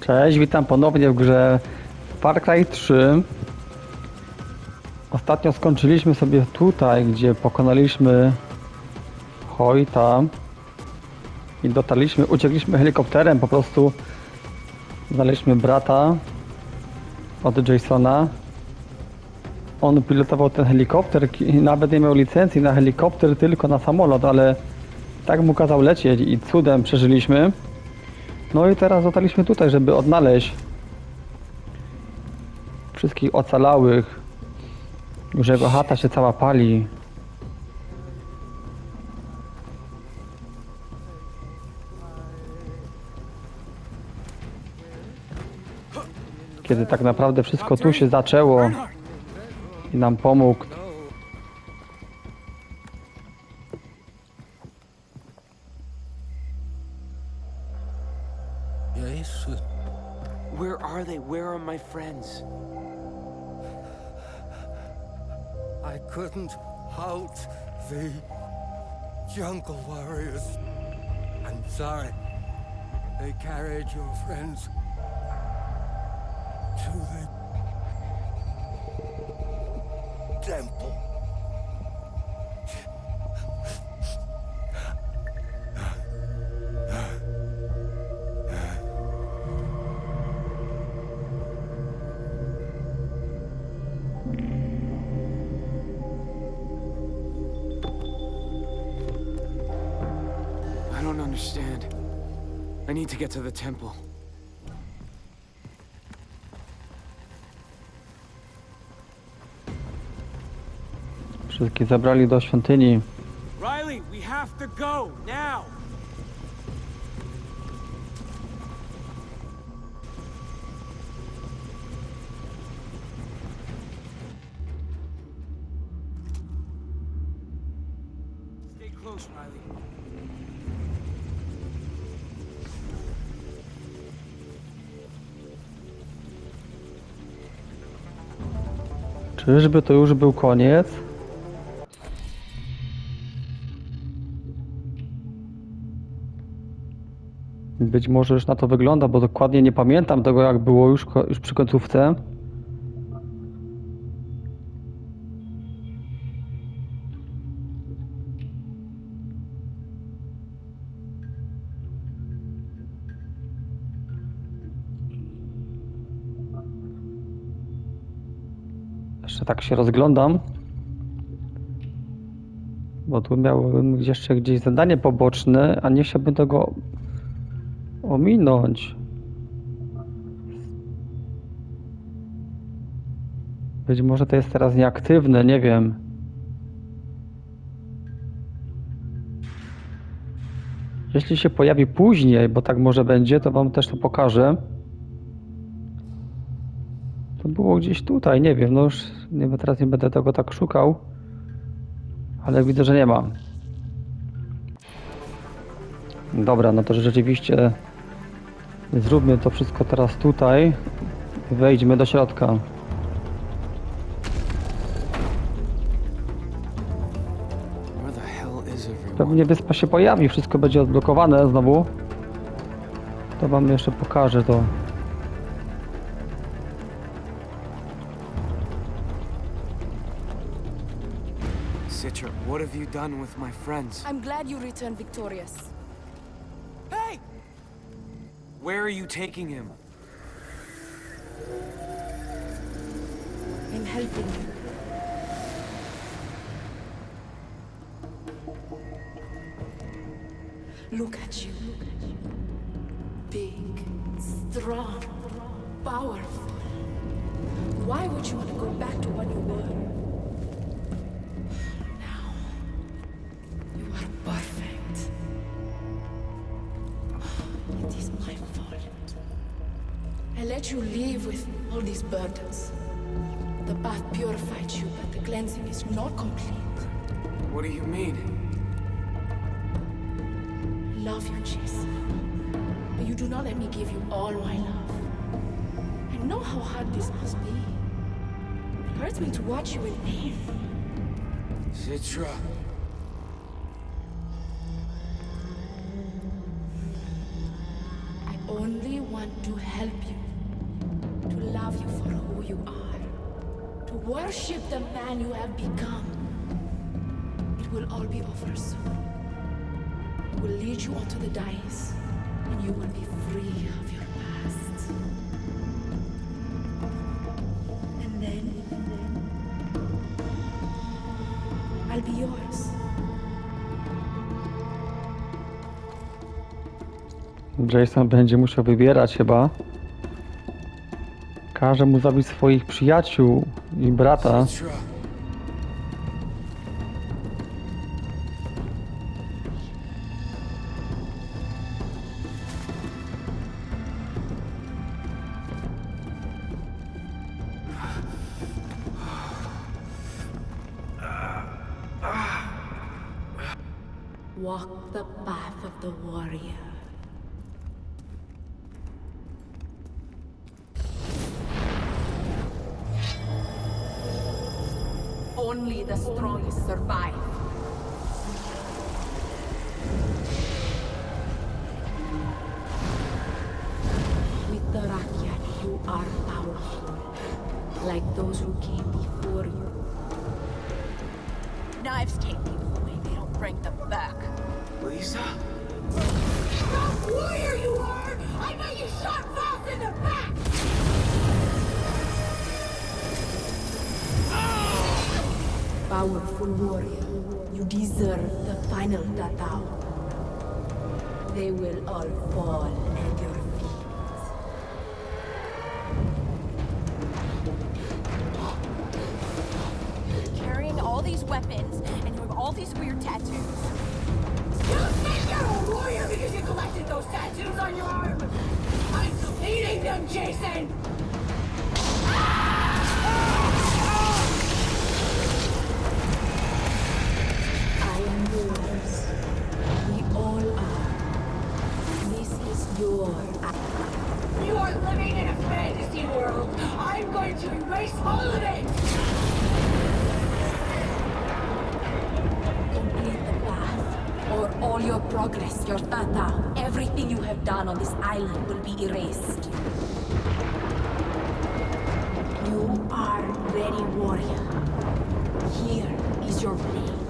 Cześć, witam ponownie w grze Far Cry 3. Ostatnio skończyliśmy sobie tutaj, gdzie pokonaliśmy Hoyta i dotarliśmy, uciekliśmy helikopterem, po prostu znaleźliśmy brata od Jasona. On pilotował ten helikopter i nawet nie miał licencji na helikopter, tylko na samolot, ale tak mu kazał lecieć i cudem przeżyliśmy. No i teraz dotarliśmy tutaj, żeby odnaleźć wszystkich ocalałych. Już jego chata się cała pali. Kiedy tak naprawdę wszystko tu się zaczęło i nam pomógł. Jesus. Where are they? Where are my friends? I couldn't halt the jungle warriors. I'm sorry. They carried your friends to the understand. I need to get to the temple. Wszystkich zabrali do świątyni. Riley, we have to go now. Czyżby to już był koniec? Być może już na to wygląda, bo dokładnie nie pamiętam tego, jak było już, już przy końcówce. Jeszcze tak się rozglądam. Bo tu miałem jeszcze gdzieś zadanie poboczne, a nie chciałbym tego ominąć. Być może to jest teraz nieaktywne, nie wiem. Jeśli się pojawi później, bo tak może będzie, to wam też to pokażę. Było gdzieś tutaj, nie wiem, no już nie, teraz nie będę tego tak szukał, ale widzę, że nie ma. Dobra, no to rzeczywiście zróbmy to wszystko teraz tutaj. Wejdźmy do środka. Pewnie wyspa się pojawi, wszystko będzie odblokowane znowu. To wam jeszcze pokażę to. Citra, what have you done with my friends? I'm glad you returned victorious. Hey! Where are you taking him? I'm helping you. Look at you. Big, strong, powerful. Why would you want to go back to what you were? Let you leave with all these burdens. The bath purified you, but the cleansing is not complete. What do you mean? I love you, Jason. But you do not let me give you all my love. I know how hard this must be. It hurts me to watch you in pain. Citra. I only want to help you, worship the man you have become. It will all be over soon. It will lead you onto the dais, and you will be free of your past. And then, I'll be yours. Jason będzie musiał wybierać chyba. Każe mu zabić swoich przyjaciół i brata. Walk the path of the warrior. The strongest survive. With the Rakyat, you are powerful, like those who came before you. Knives take people away, they don't bring them back. Lisa? Powerful warrior, you deserve the final Tatao. They will all fall at your feet. Carrying all these weapons, and you have all these weird tattoos. You think you're a warrior because you collected those tattoos on your arm? I'm eating them, Jason! Done on this island will be erased. You are ready, warrior. Here is your blade.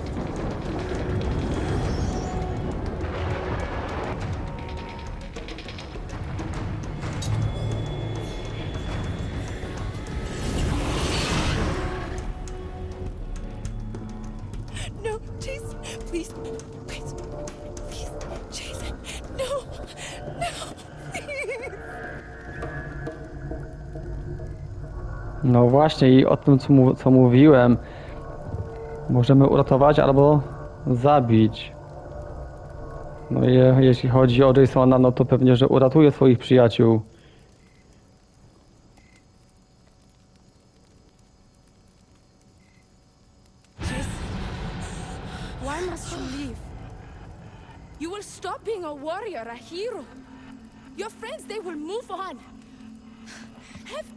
No właśnie i o tym co, mu, co mówiłem. Możemy uratować albo zabić. No i je- jeśli chodzi o Jasona, no to pewnie, że uratuje swoich przyjaciół.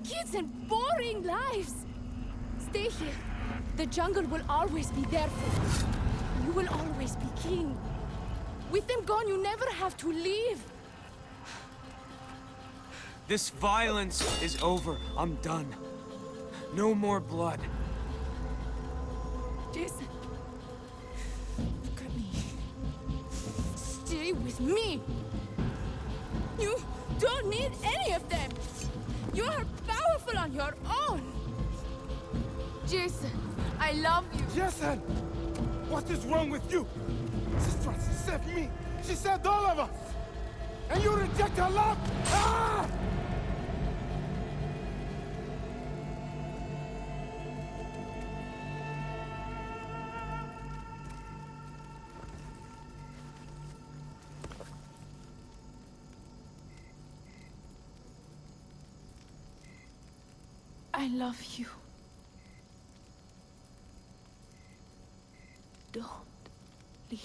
Kids and boring lives. Stay here. The jungle will always be there for you. You will always be king. With them gone, you never have to leave. This violence is over. I'm done. No more blood. Jason. Look at me. Stay with me. You don't need any of them. You are on your own. Jason, I love you. Jason! What is wrong with you? She's trying to save me. She saved all of us. And you reject her love? Ah! I love you. Don't leave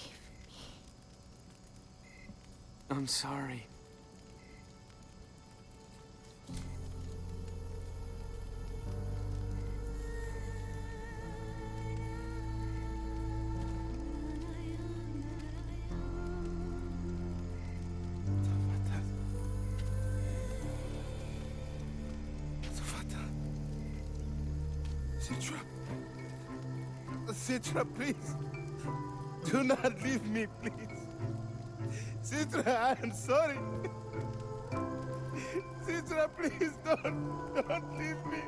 me. I'm sorry. Citra. Citra, please. Do not leave me, please. Citra, I am sorry. Citra, please don't, don't leave me.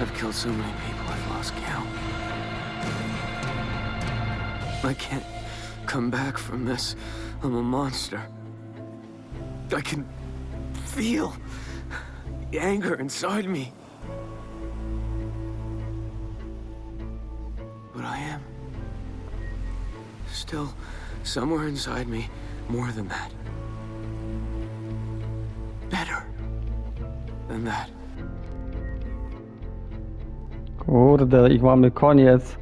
I've killed so many people, I've lost count. I can't come back from this. I'm a monster. I can feel the anger inside me. But I am still somewhere inside me more than that. Better than that. Kurde, i mamy koniec.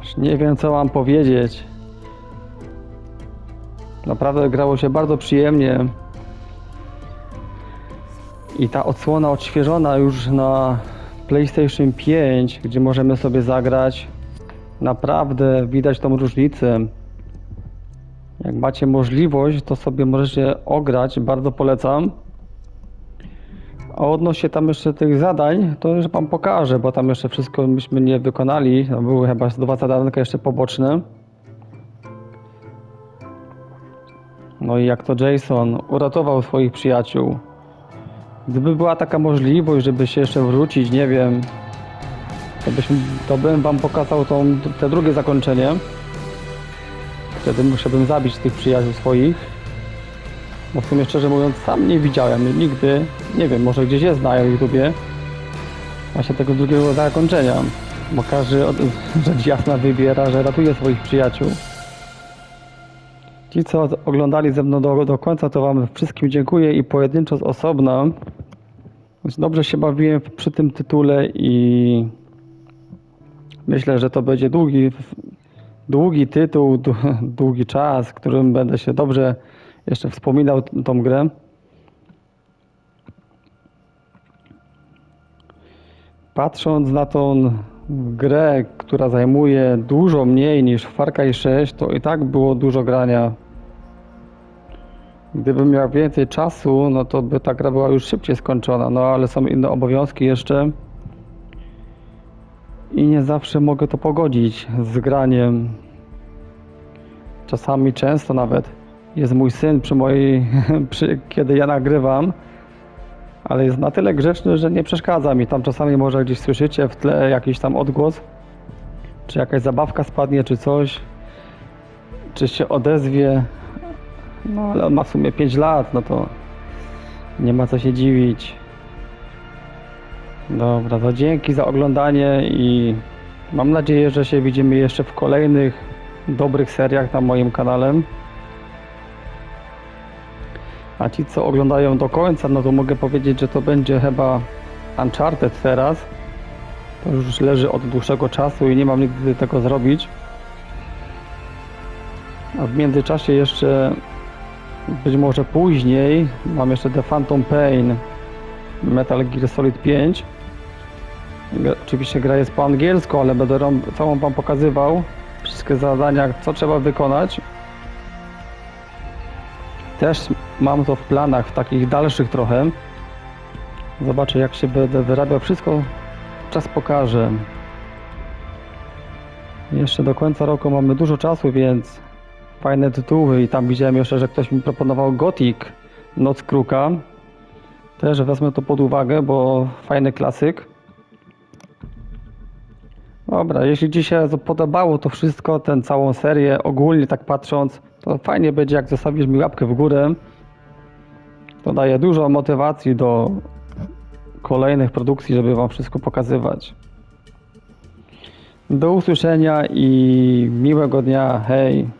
Aż nie wiem co mam powiedzieć. Naprawdę grało się bardzo przyjemnie. I ta odsłona odświeżona już na PlayStation 5, gdzie możemy sobie zagrać. Naprawdę widać tą różnicę. Jak macie możliwość, to sobie możecie ograć, bardzo polecam. A odnośnie tam jeszcze tych zadań, to już wam pokażę, bo tam jeszcze wszystko myśmy nie wykonali. No, były chyba dwa zadanka jeszcze poboczne. No i jak to Jason uratował swoich przyjaciół. Gdyby była taka możliwość, żeby się jeszcze wrócić, nie wiem, to, byśmy, to bym wam pokazał tą, te drugie zakończenie. Wtedy musiałbym zabić tych przyjaciół swoich. Bo w sumie szczerze mówiąc sam nie widziałem nigdy, nie wiem, może gdzieś jest na YouTubie właśnie tego drugiego zakończenia. Bo każdy od, rzecz jasna wybiera, że ratuje swoich przyjaciół. Ci co oglądali ze mną do, do końca to wam wszystkim dziękuję i pojedynczo z osobna. Dobrze się bawiłem przy tym tytule i myślę, że to będzie długi, długi tytuł, dłu- długi czas, którym będę się dobrze jeszcze wspominał tą grę. Patrząc na tą grę, która zajmuje dużo mniej niż Far Cry 6, to i tak było dużo grania. Gdybym miał więcej czasu, no to by ta gra była już szybciej skończona, no ale są inne obowiązki jeszcze. I nie zawsze mogę to pogodzić z graniem. Czasami często nawet jest mój syn przy mojej, przy, kiedy ja nagrywam, ale jest na tyle grzeczny, że nie przeszkadza mi. Tam czasami może gdzieś słyszycie w tle jakiś tam odgłos, czy jakaś zabawka spadnie, czy coś, czy się odezwie. No ale on ma w sumie 5 lat, no to nie ma co się dziwić. Dobra, to dzięki za oglądanie i mam nadzieję, że się widzimy jeszcze w kolejnych dobrych seriach na moim kanale. A ci, co oglądają do końca, no to mogę powiedzieć, że to będzie chyba Uncharted teraz. To już leży od dłuższego czasu i nie mam nigdy tego zrobić. A w międzyczasie jeszcze być może później mam jeszcze The Phantom Pain Metal Gear Solid 5. Gra- Oczywiście gra jest po angielsku, ale będę całą wam pokazywał wszystkie zadania, co trzeba wykonać. Też mam to w planach, w takich dalszych trochę. Zobaczę jak się będę wyrabiał. Wszystko czas pokaże. Jeszcze do końca roku mamy dużo czasu, więc fajne tytuły i tam widziałem jeszcze, że ktoś mi proponował Gothic Noc Kruka. Też wezmę to pod uwagę, bo fajny klasyk. Dobra, jeśli Ci się podobało to wszystko, tę całą serię, ogólnie tak patrząc, to fajnie będzie jak zostawisz mi łapkę w górę. To daje dużo motywacji do kolejnych produkcji, żeby Wam wszystko pokazywać. Do usłyszenia i miłego dnia. Hej.